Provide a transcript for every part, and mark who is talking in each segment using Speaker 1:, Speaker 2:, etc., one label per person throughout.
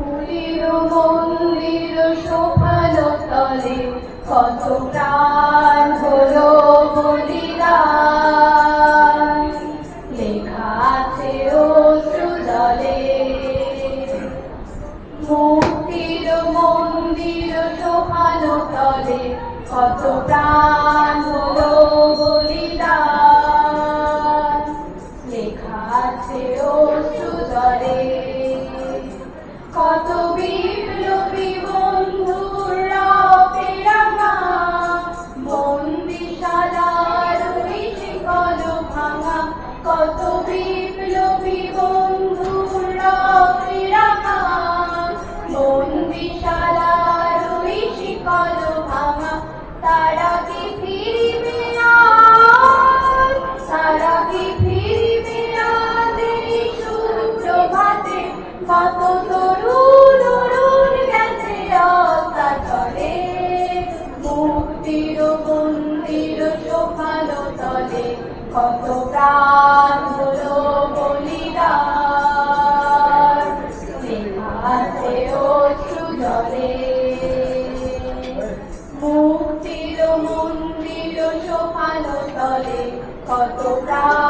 Speaker 1: ফুলের মন্দির শোভানো তলে কত প্রাণ হলো বলিদান লেখা আছে অশ্রু জলে। মুক্তির মন্দির শোভানো তলে কত প্রাণ শিকল ভাঙা তারা কি ফিরিবে আর? তারা কি ফিরিবে আজ সুপ্রভাতে? কত তরুণ অরুণ গেছে অত্যাচলে মুক্তির মন্দির শোভালো তলে কত প্রাণ হলো বলিদান আছে অশ্রু জলে তলে কত প্রাণ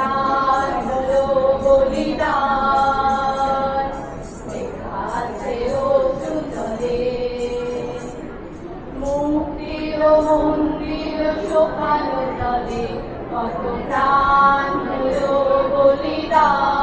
Speaker 1: মন্দির সোপানো তলে কত প্রাণ হলো বলিদান